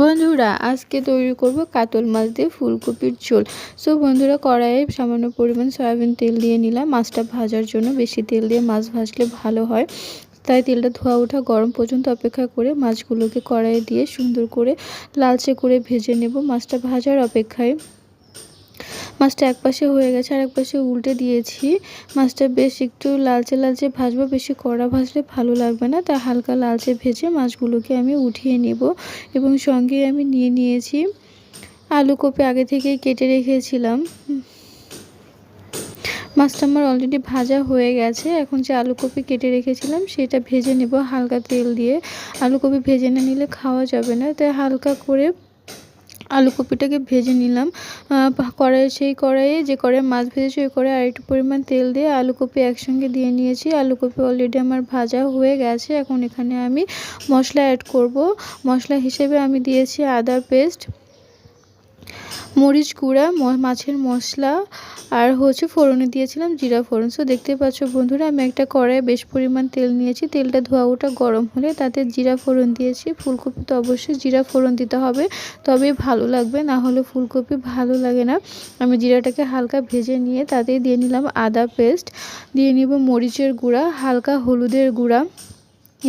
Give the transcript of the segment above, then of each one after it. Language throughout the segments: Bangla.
বন্ধুরা, আজকে তৈরি করব কাতল মাছ দিয়ে ফুলকপির ঝোল। সো বন্ধুরা, কড়াইয়ে সামান্য পরিমাণ সয়াবিন তেল দিয়ে নিলাম। মাছটা ভাজার জন্য বেশি তেল দিয়ে মাছ ভাজলে ভালো হয়। তাই তেলটা ধোয়া ওঠা গরম পর্যন্ত অপেক্ষা করে মাছগুলোকে কড়াইয়ে দিয়ে সুন্দর করে লালচে করে ভেজে নেব। মাছটা ভাজার অপেক্ষায় মাছটা এক পাশে হয়ে গেছে আর এক পাশে উল্টে দিয়েছি। মাছটা বেশ একটু লালচে লালচে ভাজবো, বেশি কড়া ভাজলে ভালো লাগবে না। তাই হালকা লালচে ভেজে মাছগুলোকে আমি উঠিয়ে নেব এবং সঙ্গে আমি নিয়ে নিয়েছি আলু কপি আগে থেকেই কেটে রেখেছিলাম। মাছটা আমার অলরেডি ভাজা হয়ে গেছে। এখন যে আলু কপি কেটে রেখেছিলাম, সেটা ভেজে নেব হালকা তেল দিয়ে। আলু কপি ভেজে না নিলে খাওয়া যাবে না। তাই হালকা করে আলু কপিটাকে ভেজে নিলাম। কড়াই সেই কড়াইয়ে যে কড়াই মাছ ভেজেছি, ওই কড়াই আর একটু পরিমাণ তেল দিয়ে আলু কপি একসঙ্গে দিয়ে নিয়েছি। আলু কপি অলরেডি আমার ভাজা হয়ে গেছে। এখন এখানে আমি মশলা অ্যাড করব। মশলা হিসেবে আমি দিয়েছি আদা পেস্ট মরিচ গুঁড়া মাছের মশলা আর হচ্ছে ফোড়নে দিয়েছিলাম, জিরা ফোড়ন। সো দেখতে পাচ্ছ বন্ধুরা, আমি একটা কড়াইয়ে বেশ পরিমাণ তেল নিয়েছি। তেলটা ধোয়া ওটা গরম হলে তাতে জিরা ফোড়ন দিয়েছি। ফুলকপি তো অবশ্যই জিরা ফোড়ন দিতে হবে, তবে ভালো লাগবে, না হলে ফুলকপি ভালো লাগে না। আমি জিরাটাকে হালকা ভেজে নিয়ে তাতে দিয়ে নিলাম আদা পেস্ট। দিয়ে নিব মরিচের গুঁড়া, হালকা হলুদের গুঁড়া।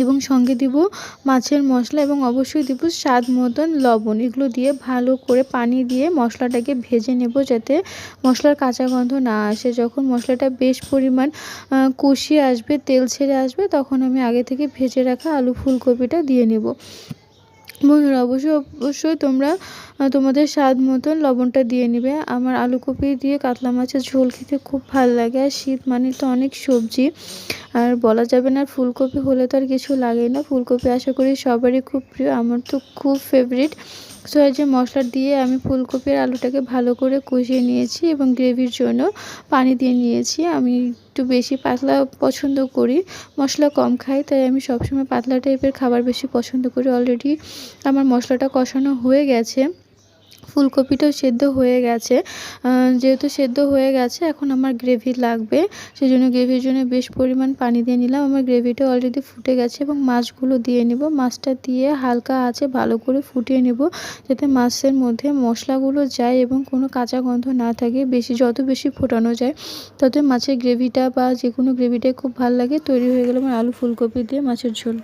এবং সঙ্গে দিব মাছের মশলা এবং অবশ্যই দিব স্বাদ মতন লবণ। এগুলো দিয়ে ভালো করে পানি দিয়ে মশলাটাকে ভেজে নেব যাতে মশলার কাঁচা গন্ধ না আসে। যখন মশলাটা বেশ পরিমাণ কষিয়ে আসবে, তেল ছেড়ে আসবে, তখন আমি আগে থেকে ভেজে রাখা আলু ফুলকপিটা দিয়ে নেব। বন্ধুরা অবশ্যই অবশ্যই তোমরা তোমাদের স্বাদ মতন লবণটা দিয়ে নিবে। আমার আলু কপি দিয়ে কাতলা মাছের ঝোল খেতে খুব ভালো লাগে। আর শীত মানে তো অনেক সবজি। আর বলা যাবে না, ফুলকপি হলে তো আর কিছু লাগেই না। ফুলকপি আশা করি সবারই খুব প্রিয়। আমার তো খুব ফেভারিট সো মশলা দিয়ে আমি ফুলকপির আলুটাকে ভালো করে কষিয়ে নিয়েছি এবং গ্রেভির জন্য পানি দিয়ে নিয়েছি। আমি একটু বেশি পাতলা পছন্দ করি, মশলা কম খাই, তাই আমি সবসময় পাতলা টাইপের খাবার বেশি পছন্দ করি। অলরেডি আমার মশলাটা কষানো হয়ে গেছে। ফুলকপিটাও সেদ্ধ হয়ে গেছে। যেহেতু সেদ্ধ হয়ে গেছে, এখন আমার গ্রেভি লাগবে। সেই জন্য গ্রেভির জন্য বেশ পরিমাণ পানি দিয়ে নিলাম। আমার গ্রেভিটা অলরেডি ফুটে গেছে এবং মাছগুলো দিয়ে নিব। মাছটা দিয়ে হালকা আছে, ভালো করে ফুটিয়ে নেব যাতে মাছের মধ্যে মশলাগুলো যায় এবং কোনো কাঁচা গন্ধ না থাকে। বেশি, যত বেশি ফোটানো যায়, তত মাছের গ্রেভিটা বা যে কোনো গ্রেভিটাই খুব ভালো লাগে। তৈরি হয়ে গেলে আমার আলু ফুলকপি দিয়ে মাছের ঝোল।